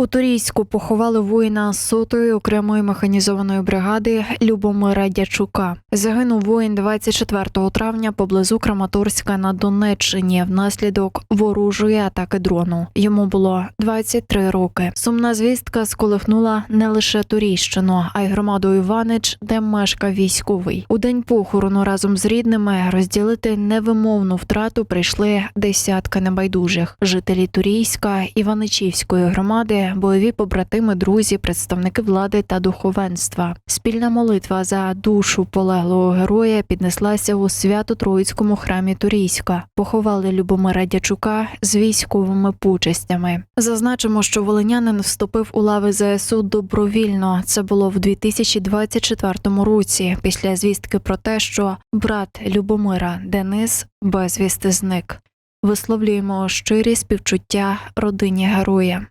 У Турійську поховали воїна сотої окремої механізованої бригади Любомира Дячука. Загинув воїн 24 травня поблизу Краматорська на Донеччині внаслідок ворожої атаки дрону. Йому було 23 роки. Сумна звістка сколихнула не лише Турійщину, а й громаду Іванич, де мешкав військовий. У день похорону разом з рідними розділити невимовну втрату прийшли десятка небайдужих жителі Турійська, Іваничівської громади, бойові побратими, друзі, представники влади та духовенства. Спільна молитва за душу полеглого героя піднеслася у свято-троїцькому храмі Турійська. Поховали Любомира Дячука з військовими почестями. Зазначимо, що волинянин вступив у лави ЗСУ добровільно. Це було в 2024 році, після звістки про те, що брат Любомира Денис безвісти зник. Висловлюємо щирі співчуття родині героя.